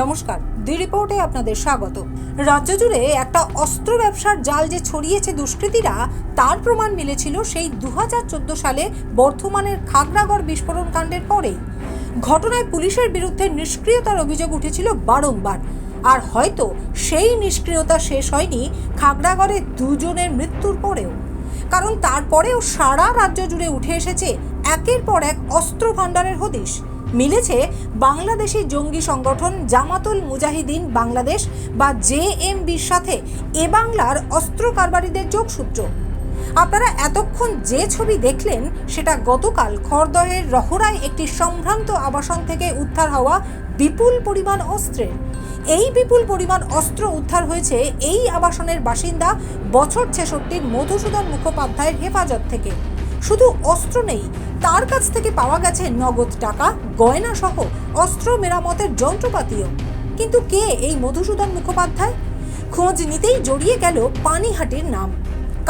নমস্কার দি রিপোর্টে আপনাদের স্বাগত। রাজ্য জুড়ে একটা অস্ত্র ব্যবসার জাল যে ছড়িয়েছে দুষ্কৃতীরা, তার প্রমাণ মিলেছিল সেই দু হাজার চোদ্দ সালে বর্ধমানের খাগড়াগড় বিস্ফোরণ কাণ্ডের পরেই। ঘটনায় পুলিশের বিরুদ্ধে নিষ্ক্রিয়তার অভিযোগ উঠেছিল বারংবার। আর হয়তো সেই নিষ্ক্রিয়তা শেষ হয়নি খাগড়াগড়ে দুজনের মৃত্যুর পরেও। কারণ তারপরেও সারা রাজ্য জুড়ে উঠে এসেছে একের পর এক অস্ত্র ভাণ্ডারের হদিশ। মিলেছে বাংলাদেশি জঙ্গি সংগঠন জামাতুল মুজাহিদিন বাংলাদেশ বা জেএমবির সাথে এ বাংলার অস্ত্র কারবারিদের যোগসূত্র। আপনারা এতক্ষণ যে ছবি দেখলেন, সেটা গতকাল খড়দহের রহরায় একটি সম্ভ্রান্ত আবাসন থেকে উদ্ধার হওয়া বিপুল পরিমাণ অস্ত্রের। এই বিপুল পরিমাণ অস্ত্র উদ্ধার হয়েছে এই আবাসনের বাসিন্দা বছর ছেষট্টির মধুসূদন মুখোপাধ্যায়ের হেফাজত থেকে। শুধু অস্ত্র নেই, তার কাছ থেকে পাওয়া গেছে নগদ টাকা, গয়না সহ অস্ত্র মেরামতের যন্ত্রপাতিও। কিন্তু কে এই মধুসূদন মুখোপাধ্যায়? খোঁজ নিতেই জড়িয়ে গেল পানিহাটির নাম।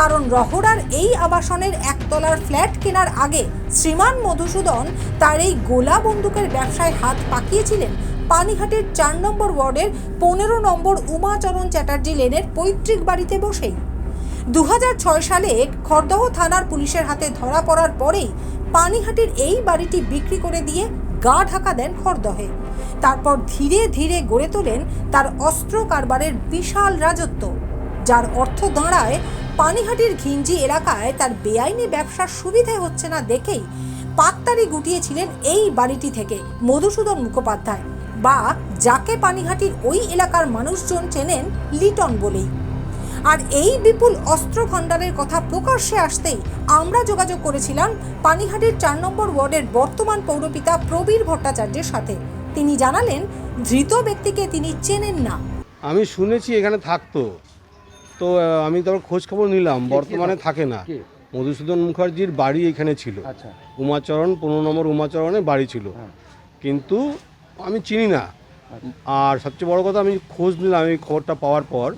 কারণ রহড়ার এই আবাসনের একতলার ফ্ল্যাট কেনার আগে শ্রীমান মধুসূদন তার এই গোলা বন্দুকের ব্যবসায় হাত পাকিয়েছিলেন পানিহাটির চার নম্বর ওয়ার্ডের পনেরো নম্বর উমাচরণ চ্যাটার্জি লেনের পৈতৃক বাড়িতে বসেই। দু হাজার ছয় সালে খড়দহ থানার পুলিশের হাতে ধরা পড়ার পরেই পানিহাটির এই বাড়িটি বিক্রি করে দিয়ে গা ঢাকা দেন খড়দহে। তারপর ধীরে ধীরে গড়ে তোলেন তার অস্ত্র কারবারের বিশাল রাজত্ব, যার অর্থ দাঁড়ায় পানিহাটির ঘিঞ্জি এলাকায় তার বেআইনি ব্যবসার সুবিধে হচ্ছে না দেখেই পাত্তারি গুটিয়েছিলেন এই বাড়িটি থেকে মধুসূদন মুখোপাধ্যায় বা যাকে পানিহাটির ওই এলাকার মানুষজন চেনেন লিটন বলেই। আর এই বিপুল অস্ত্র ভাণ্ডারের কথা প্রকাশ্যে আসতেই আমরা যোগাযোগ করেছিলাম পানিহাটির চার নম্বর ওয়ার্ডের বর্তমান পৌরপিতা প্রবীর ভট্টাচার্যের সাথে। তিনি জানালেন ধৃত ব্যক্তিকে তিনি চেনেন না। আমি শুনেছি এখানে থাকতো। তো আমি তারপর খোঁজ খবর নিলাম বর্তমানে থাকে না। মধুসূদন মুখার্জির বাড়ি এখানে ছিল। আচ্ছা। উমাচরণ পনেরো নম্বর উমাচরণে বাড়ি ছিল। হ্যাঁ। কিন্তু আমি চিনি না। আচ্ছা। আর সবচেয়ে বড় কথা আমি খোঁজ নিলাম এই খবরটা পাওয়ার পর।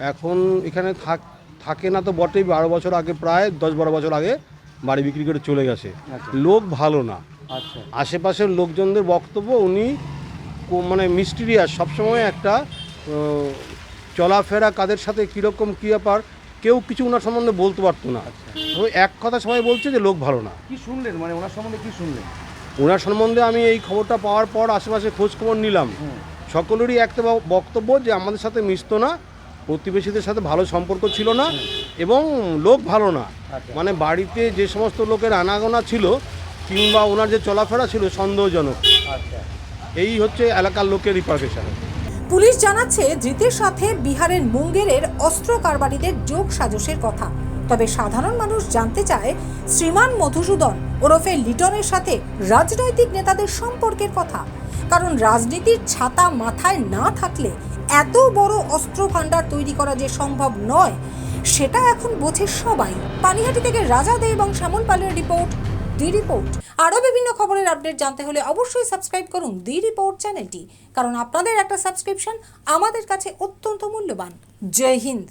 এখন এখানে থাক থাকে না তো বটেই বারো বছর আগে প্রায় দশ বারো বছর আগে বাড়ি বিক্রি করে চলে গেছে। আচ্ছা। লোক ভালো না। আচ্ছা। আশেপাশের লোকজনদের বক্তব্য উনি মানে মিস্টিরিয়াস সবসময় একটা চলাফেরা কাদের সাথে কীরকম কী ব্যাপার কেউ কিছু ওনার সম্বন্ধে বলতে পারতো না। তো এক কথা সবাই বলছে যে লোক ভালো না। কি শুনলেন? মানে ওনার সম্বন্ধে কি শুনলেন? ওনার সম্বন্ধে আমি এই খবরটা পাওয়ার পর আশেপাশে খোঁজ খবর নিলাম। সকলেরই একটা বক্তব্য যে আমাদের সাথে মিশতো না প্রতিবেশীদের সাথে ভালো সম্পর্ক ছিল না এবং লোক ভালো না। আচ্ছা। মানে বাড়িতে যে সমস্ত লোকের আনাগোনা ছিল কিংবা ওনার যে চলাফেরা ছিল সন্দেহজনক। আচ্ছা। এই হচ্ছে এলাকার লোকের রিপার্কেশন। পুলিশ জানাচ্ছে ধৃতের সাথে বিহারের মুঙ্গেরের অস্ত্র কারবারিদের যোগ সাজসের কথা। তবে সাধারণ মানুষ জানতে চায় শ্রীমান মধুসূদন ওরফে লিটনের সাথে রাজনৈতিক নেতাদের সম্পর্কের কথা। কারণ রাজনীতির ছাতা মাথায় না থাকলে এত বড় অস্ত্র ভাণ্ডার তৈরি করা যে সম্ভব নয়, সেটা এখন বোঝে সবাই। পানিহাটি থেকে রাজা দে এবং শ্যামল পালের রিপোর্ট, দি রিপোর্ট। আরও বিভিন্ন খবরের আপডেট জানতে হলে অবশ্যই সাবস্ক্রাইব করুন দি রিপোর্ট চ্যানেলটি, কারণ আপনাদের একটা সাবস্ক্রিপশন আমাদের কাছে অত্যন্ত মূল্যবান। জয় হিন্দ।